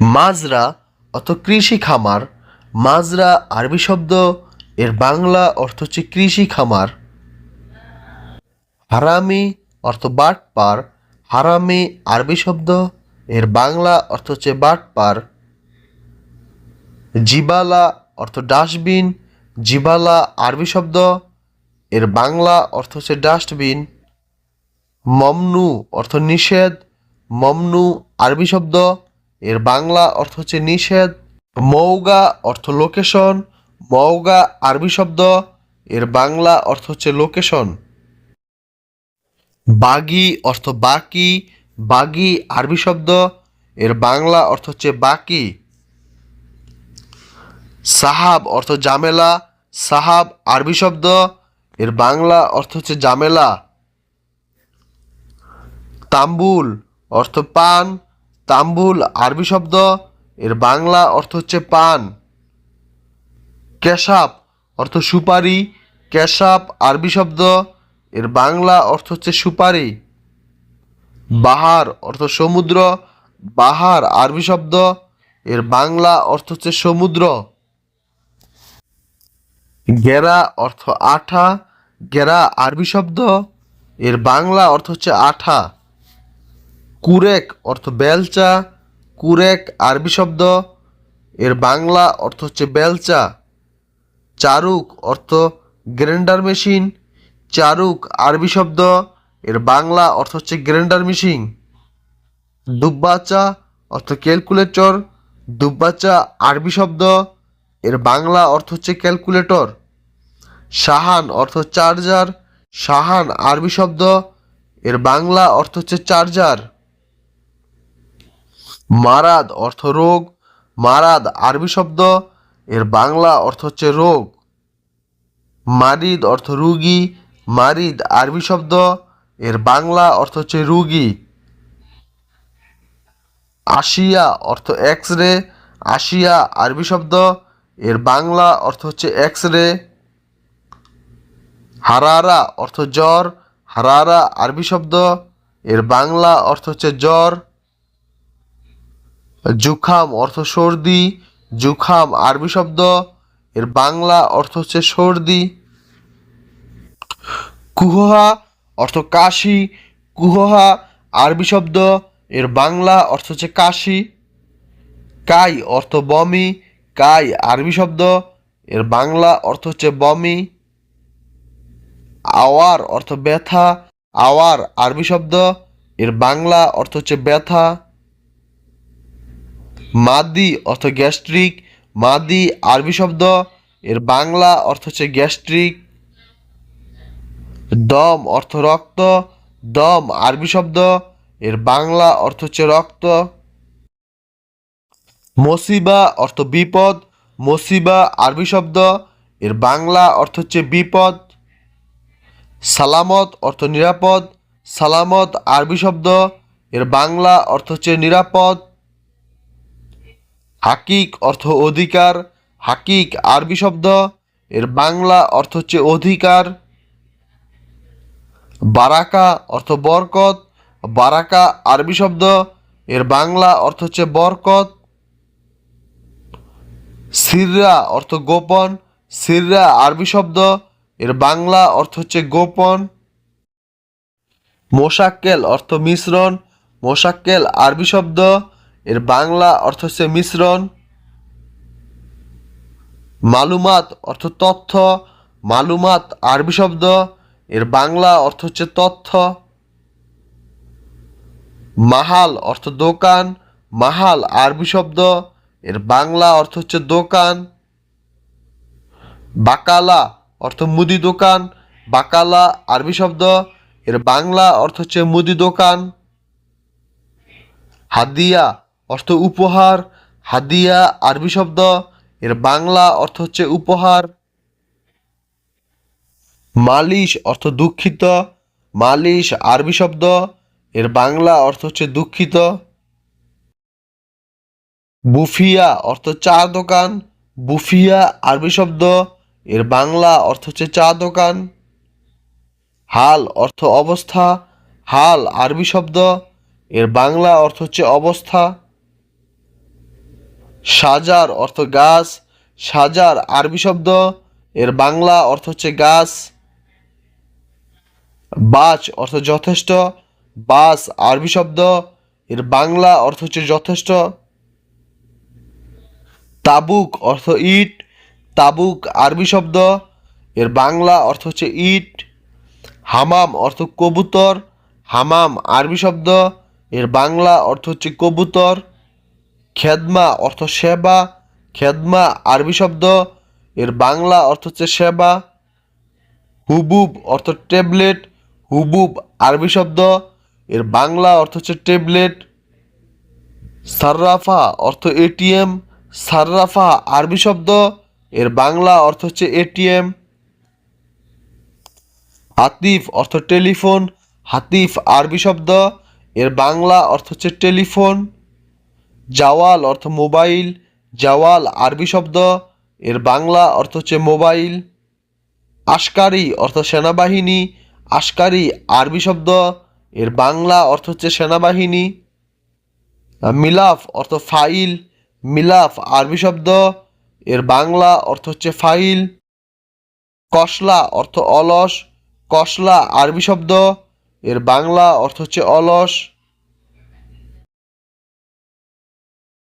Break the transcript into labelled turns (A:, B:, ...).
A: মাজরা অর্থ কৃষি খামার। মাজরা আরবি শব্দ, এর বাংলা অর্থ হচ্ছে কৃষি খামার। হারামি অর্থ বাটপার। হারামি আরবি শব্দ, এর বাংলা অর্থ হচ্ছে বাটপার। জিবালা অর্থ ডাস্টবিন। জিবালা আরবি শব্দ, এর বাংলা অর্থ হচ্ছে ডাস্টবিন। মমনু অর্থ নিষেধ। মমনু আরবি শব্দ এর বাংলা অর্থ হচ্ছে নিষেধ, মৌগা অর্থ লোকেশন, মৌগা আরবি শব্দ, এর বাংলা অর্থ হচ্ছে লোকেশন। বাগি অর্থ বাকি, বাগি আরবি শব্দ, এর বাংলা অর্থ হচ্ছে বাকি। সাহাব অর্থ জামেলা, সাহাব আরবি শব্দ, এর বাংলা অর্থ হচ্ছে জামেলা। তাম্বুল অর্থ পান তাম্বুল আরবি শব্দ, এর বাংলা অর্থ হচ্ছে পান। কেশাপ অর্থ সুপারি কেশাপ আরবি শব্দ, এর বাংলা অর্থ হচ্ছে সুপারি। বাহার অর্থ সমুদ্র, বাহার আরবি শব্দ, এর বাংলা অর্থ হচ্ছে সমুদ্র। গেরা অর্থ আঠা, গেরা আরবি শব্দ, এর বাংলা অর্থ হচ্ছে আঠা। কুরেক অর্থ বেলচা, কুরেক আরবি শব্দ, এর বাংলা অর্থ হচ্ছে বেলচা, চারুক অর্থ গ্রেন্ডার মেশিন, চারুক আরবি শব্দ, এর বাংলা অর্থ হচ্ছে গ্রেন্ডার মেশিন, দুব্বাচা অর্থ ক্যালকুলেটর, দুব্বাচা আরবি শব্দ, এর বাংলা অর্থ হচ্ছে ক্যালকুলেটর সাহান অর্থ চার্জার সাহান আরবি শব্দ, এর বাংলা অর্থ হচ্ছে চার্জার। মারাদ অর্থ রোগ, মারাদ আরবি শব্দ, এর বাংলা অর্থ হচ্ছে রোগ। মারিদ অর্থ রুগী, মারিদ আরবি শব্দ, এর বাংলা অর্থ হচ্ছে রুগী। আশিয়া অর্থ এক্স রে আশিয়া আরবি শব্দ, এর বাংলা অর্থ হচ্ছে এক্স রে হারারা অর্থ জ্বর, হারারা আরবি শব্দ, এর বাংলা অর্থ হচ্ছে জ্বর। জুখাম অর্থ সর্দি, জুখাম আরবি শব্দ, এর বাংলা অর্থ হচ্ছে সর্দি। কুহা অর্থ কাশি কুহা আরবি শব্দ, এর বাংলা অর্থ হচ্ছে কাশি। কাই অর্থ বমি, কাই আরবি শব্দ, এর বাংলা অর্থ হচ্ছে বমি। আওয়ার অর্থ ব্যথা, আওয়ার আরবি শব্দ, এর বাংলা অর্থ হচ্ছে ব্যথা। মাদি অর্থ গ্যাস্ট্রিক, মাদি আরবি শব্দ, এর বাংলা অর্থ হচ্ছে গ্যাস্ট্রিক। দম অর্থ রক্ত, দম আরবি শব্দ, এর বাংলা অর্থ হচ্ছে রক্ত। মসিবা অর্থ বিপদ, মসিবা আরবি শব্দ, এর বাংলা অর্থ হচ্ছে বিপদ। সালামত অর্থ নিরাপদ, সালামত আরবি শব্দ, এর বাংলা অর্থ হচ্ছে নিরাপদ। হাকিক অর্থ অধিকার, হাকিক আরবি শব্দ, এর বাংলা অর্থ হচ্ছে অধিকার। বারাকা অর্থ বরকত, বারাকা আরবি শব্দ, এর বাংলা অর্থ হচ্ছে বরকত। সিররা অর্থ গোপন, সিররা আরবি শব্দ, এর বাংলা অর্থ হচ্ছে গোপন। মোশাক্কেল অর্থ মিশ্রণ, মোশাক্কেল আরবি শব্দ এর বাংলা অর্থ হচ্ছে মিশ্রণ, মালুমাত অর্থ তথ্য, মালুমাত আরবি শব্দ, এর বাংলা অর্থ হচ্ছে তথ্য, মাহাল অর্থ দোকান, মাহাল আরবি শব্দ, এর বাংলা অর্থ হচ্ছে দোকান, বাকালা অর্থ মুদি দোকান, বাকালা আরবি শব্দ, এর বাংলা অর্থ হচ্ছে মুদি দোকান, হাদিয়া অর্থ উপহার, হাদিয়া, আরবি শব্দ, এর বাংলা অর্থ হচ্ছে উপহার। মালিশ অর্থ দুঃখিত, মালিশ আরবি শব্দ, এর বাংলা অর্থ হচ্ছে দুঃখিত। বুফিয়া অর্থ চা দোকান, বুফিয়া আরবি শব্দ, এর বাংলা অর্থ হচ্ছে চা দোকান। হাল অর্থ অবস্থা, হাল আরবি শব্দ, এর বাংলা অর্থ হচ্ছে অবস্থা। সাজার অর্থ গাছ, সাজার আরবি শব্দ, এর বাংলা অর্থ হচ্ছে গাছ। বাচ অর্থ যথেষ্ট, বাস আরবি শব্দ, এর বাংলা অর্থ হচ্ছে যথেষ্ট। তাবুক অর্থ ইট, তাবুক আরবি শব্দ, এর বাংলা অর্থ হচ্ছে ইট। হামাম অর্থ কবুতর, হামাম আরবি শব্দ, এর বাংলা অর্থ হচ্ছে কবুতর। খেদমা অর্থ সেবা, খেদমা আরবি শব্দ, এর বাংলা অর্থ হচ্ছে সেবা, হুবুব অর্থ ট্যাবলেট, হুবুব আরবি শব্দ, এর বাংলা অর্থ হচ্ছে ট্যাবলেট, সার্রাফা অর্থ এটিএম, সার্রাফা আরবি শব্দ, এর বাংলা অর্থ হচ্ছে এটিএম, হাতিফ অর্থ টেলিফোন, হাতিফ আরবি শব্দ, এর বাংলা অর্থ হচ্ছে টেলিফোন। জাওয়াল অর্থ মোবাইল, জাওয়াল আরবি শব্দ, এর বাংলা অর্থ হচ্ছে মোবাইল। আশকারি অর্থ সেনাবাহিনী, আশকারি আরবি শব্দ, এর বাংলা অর্থ হচ্ছে সেনাবাহিনী। মিলাফ অর্থ ফাইল, মিলাফ আরবি শব্দ, এর বাংলা অর্থ হচ্ছে ফাইল। কসলা অর্থ অলস, কসলা আরবি শব্দ, এর বাংলা অর্থ হচ্ছে অলস।